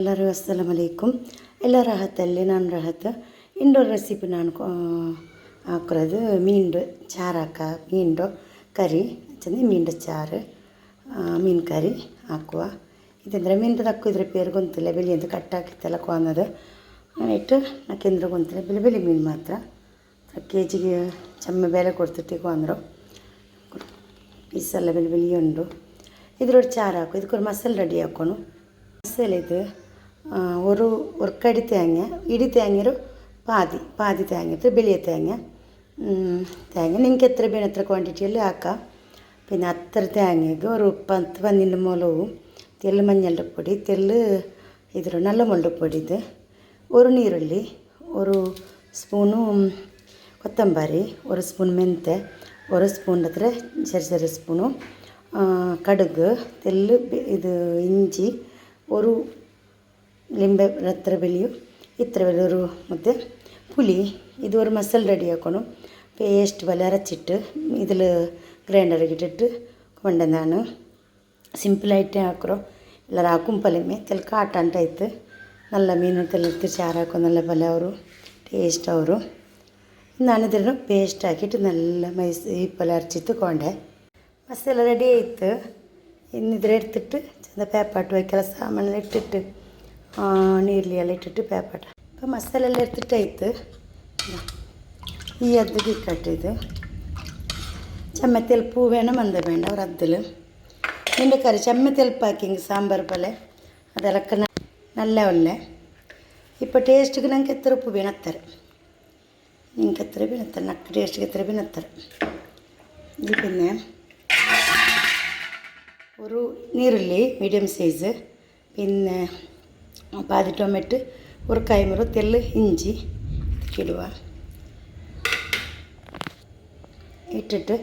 ಎಲ್ಲರೂ ಅಸ್ಸಲಾಮ್ ಅಲೈಕುಮ್. ಎಲ್ಲ ರಹತ್ತಲ್ಲಿ ನಾನು ರಹತ್. ಇಂಡೋರ್ ರೆಸಿಪಿ ನಾನು ಹಾಕಿರೋದು ಮೀನು ಚಾರಾಕ ಮೀನು ಕರಿ ಚಂದ ಮೀನು ಚಾರು ಮೀನು ಕರಿ ಹಾಕುವ. ಇದಂದರೆ ಮೀನು ತಕ್ಕಿದ್ರೆ ಪೇರು ಗೊಂತಿಲ್ಲ ಬೆಳಿ ಅಂತ ಕಟ್ಟಾಕಿತ್ತಲ್ಲ ಕೊನ್ನದು ಇಟ್ಟು ನಾಕೆಂದ್ರೆ ಗೊಂತಿಲ್ಲ ಬೆಲೆ ಬೆಲೆ ಮೀನು ಮಾತ್ರ. ಕೆ ಜಿಗೆ ಚಮ್ಮ ಬೆಲೆ ಕೊಡ್ತಿಟ್ಟು ಕೊಂದ್ರು. ಪೀಸೆಲ್ಲ ಬೆಲೆ ಬೆಳಿ ಉಂಡು. ಇದ್ರೊಟ್ಟು ಚಾರು ಹಾಕು. ಇದಕ್ಕೊಂದು ಮಸಾಲೆ ರೆಡಿ ಹಾಕೋಣ. ಮಸಾಲೆ ಇದು ഒരു ഉറക്കടി തേങ്ങ ഇടി തേങ്ങയൊരു പാതി പാതി തേങ്ങ ഇട്ട് ബെളിയ തേങ്ങ തേങ്ങ നിങ്ങൾക്ക് എത്ര വേണം എത്ര ക്വാണ്ടിറ്റിയിൽ ആക്കാം പിന്നെ അത്ര തേങ്ങയ്ക്ക് ഒരു പത്ത് പന്നിൻ്റെ മുളകും തെല്ല് മഞ്ഞളുടെ പൊടി തെല്ല് ഇതിൽ നല്ല മുളക് പൊടി ഇത് ഒരു നീരുള്ളി ഒരു സ്പൂണും ಕೊತ್ತಂಬರಿ ഒരു സ്പൂൺ ಮೆಂತೆ ഒരു സ്പൂണിൻ്റെ അത്ര ಸರಿ ಸರಿ ಸ್ಪೂನು ಕಡುಗು ತೆಲ್ಲು ಇದು ಇಂಜಿ ಒಂದು ಲಿಂಬೆ ಹತ್ರ ಬೆಳೆಯು ಇತ್ರ ಬೆಳೆಯೋರು ಮತ್ತು പുളി ഇത് ഒരു മസാല റെഡിയാക്കണം പേസ്റ്റ് പോലെ അരച്ചിട്ട് ഇതിൽ ഗ്രൈൻഡറിൽ ഇട്ടിട്ട് കൊണ്ടുവന്നാണ് സിമ്പിളായിട്ട് ಹಾಕ್ರೋ ಎಲ್ಲರೂ ಹಾಕುಂ ಪಲ್ಯಮೆ ತೆಲ್ ಕಾಟಂಟಾಯ್ತು നല്ല ಮೀನು ತೆಲೆತ್ತು ಚಾರು ಹಾಕೋ നല്ല ಪಲ್ಯ ಅವರು ಟೇಸ್ಟ್ ಅವರು ನಾನಿದ್ರ ಪೇಸ್ಟ್ ಹಾಕಿಟ್ಟು നല്ല ಮೈಸ್ ಈ ಪಲ್ಯ ಅರಚಿತ್ತು ಕೊಂಡೆ ಮಸಾಲ ರೆಡಿ ಆಯಿತು ಇನ್ನಿದ್ರೆ എടുത്തിട്ട് ചെന്ന പേപ്പാട്ട് വയ്ക്കല സാമാനെല്ലാം ഇട്ടിട്ട് ನೀರ್ಲಿ ಎಲ್ಲ ಇಟ್ಟಿಟ್ಟು ಪೇಪಟ ಇಪ್ಪ ಮಸಾಲೆ ಎಲ್ಲ ಎತ್ತಿಟ್ಟಾಯ್ತು ಈ ಅದ್ದಿಗೆ ಕಟ್ಟಿದ್ದು ചെമ്മത്തിയൽപ്പ് വേണം മന്ത വേണ്ട ഒരു അതിൽ ഇതിൻ്റെ കറി ചെമ്മത്തിയൽപ്പാക്കിങ് സാമ്പാർ പോലെ അതിലൊക്കെ നല്ല ഒല്ലേ ഇപ്പോൾ ടേസ്റ്റിക്ക് ഞങ്ങൾക്ക് എത്ര ഉപ്പ് പിണത്തരും നിങ്ങൾക്ക് എത്ര പിണത്തരും നക്ക് ടേസ്റ്റിക്ക് എത്ര പിണത്തരും ഇത് പിന്നെ ഒരു നീരുള്ളി മീഡിയം സൈസ് പിന്നെ പാതി ടൊമാറ്റോ ഒരു കൈമുറ തെല്ല് ഇഞ്ചി ഇടുക ഇട്ടിട്ട്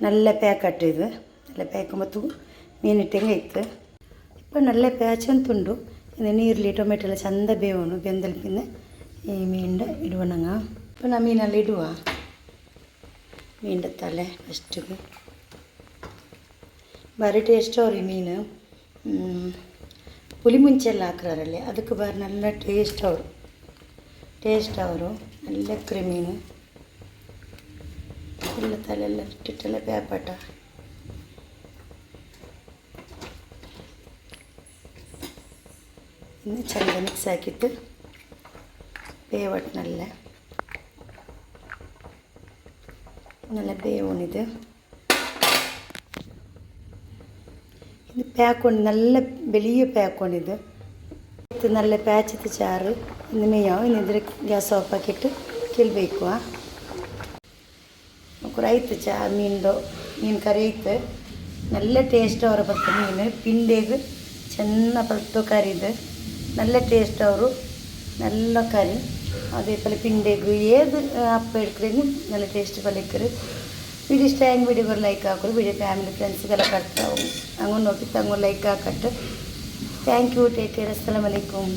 നല്ല ಪ್ಯಾಕಟ್ ಇದು നല്ല ಪ್ಯಾಕ್ ಮತ್ತು ಮೀನಿಟ್ಟಂಗೆ ಇತ್ತು ಇಪ್ಪ നല്ല ಪ್ಯಾಚಂತುಂಡು ಇದು ನೀರಲ್ಲಿ ಟೊಮೆಟೊ ಎಲ್ಲ ಚಂದ ಬೇವಣು ಬೆಂದಲ್ ಪಿಂದ ಈ ಮೀನಿಂದ ಇಡುವಣಂಗ ಇಪ್ಪ ನಾ ಮೀನೆಲ್ಲ ಇಡುವ ಮೀನಿಂದ ತಲೆ ಫಸ್ಟಿಗೆ ಭಾರಿ ಟೇಸ್ಟ್ ಅವ್ರಿ ಮೀನು പുളി മുഞ്ചെല്ലാം ആക്കാറല്ലേ അതൊക്കെ വേറെ നല്ല ടേസ്റ്റ് ആവും ടേസ്റ്റ് ആവും നല്ല ക്രിമീന് ಎಲ್ಲ ತಲೆಲ್ಲ ಇಟ್ಟಿಟ್ಟೆಲ್ಲ ಬೇಪಟ ಇನ್ನು ಚೆಂದ ಮಿಕ್ಸ್ ಹಾಕಿಟ್ಟು ಬೇವಟ್ನಲ್ಲ നല്ല ಬೇವಣಿದು ഇത് പാക്കുണ്ട് നല്ല വലിയ പാക്കുണ്ട് ഇത് നല്ല പാച്ചത്ത് ചാറ് ഇന്ന് മെയ്യാവും ഇനി ഇതിൽ ഗ്യാസ് ഓഫാക്കിയിട്ട് ಕೆಲ್ಬೇಕು ಐತೆ ಚಾ ಮೀನ್ದು ಮೀನು ಕರಿ ಐತೆ നല്ല ಟೇಸ್ಟ್ ಅವರ ಬರ್ತದೆ ಮೀನು ಪಿಂಡೆಗೆ ಚೆನ್ನ ಬರ್ತೋ ಕರಿದು നല്ല ಟೇಸ್ಟ್ ಅವರು നല്ല കറി അതേപോലെ പിണ്ടേക്ക് ഏത് അപ്പം എടുക്കുന്നതിനും നല്ല ടേസ്റ്റ് പലക്കറ് ವಿಡಿಯೋ ಇಷ್ಟ ಹೆಂಗೆ ವಿಡಿಯೋಗೆ ಲೈಕ್ ಹಾಕೋರು ವಿಡಿಯೋ ಫ್ಯಾಮಿಲಿ ಫ್ರೆಂಡ್ಸಿಗೆಲ್ಲ ಕಟ್ತಾ ಹಂಗೂ ನೋಡ್ತಿತ್ತು ಹಂಗೂ ಲೈಕ್ ಹಾಕಟ್ಟು ಥ್ಯಾಂಕ್ ಯು ಟೇಕ್ ಕೇರ್ ಅಸ್ಸಲಾಮ್ ಅಲೈಕುಮ್